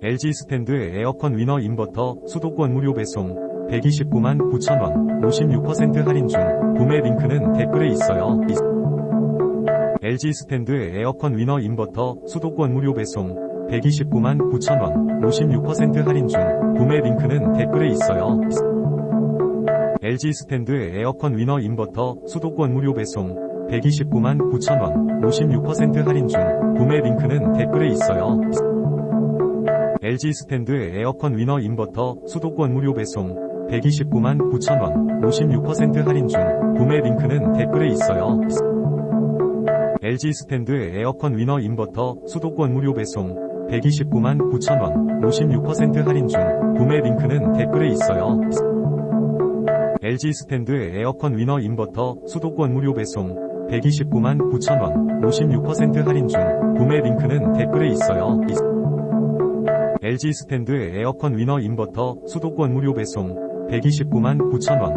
LG 스탠드 에어컨 위너 인버터 수도권 무료 배송 129만 9천원 56% 할인 중 구매 링크는 댓글에 있어요. LG 스탠드 에어컨 위너 인버터 수도권 무료 배송 129만 9천원 56% 할인 중 구매 링크는 댓글에 있어요. LG 스탠드 에어컨 위너 인버터 수도권 무료 배송 129만 9천원 56% 할인 중 구매 링크는 댓글에 있어요. LG 스탠드 에어컨 위너 인버터 수도권 무료 배송 129만 9천원 56% 할인 중 구매 링크는 댓글에 있어요. LG 스탠드 에어컨 위너 인버터 수도권 무료 배송 129만 9천원 56% 할인 중 구매 링크는 댓글에 있어요. LG 스탠드 에어컨 위너 인버터 수도권 무료 배송 129만 9천원 56% 할인 중 구매 링크는 댓글에 있어요. LG 스탠드 에어컨 위너 인버터 수도권 무료 배송. 129만 9천원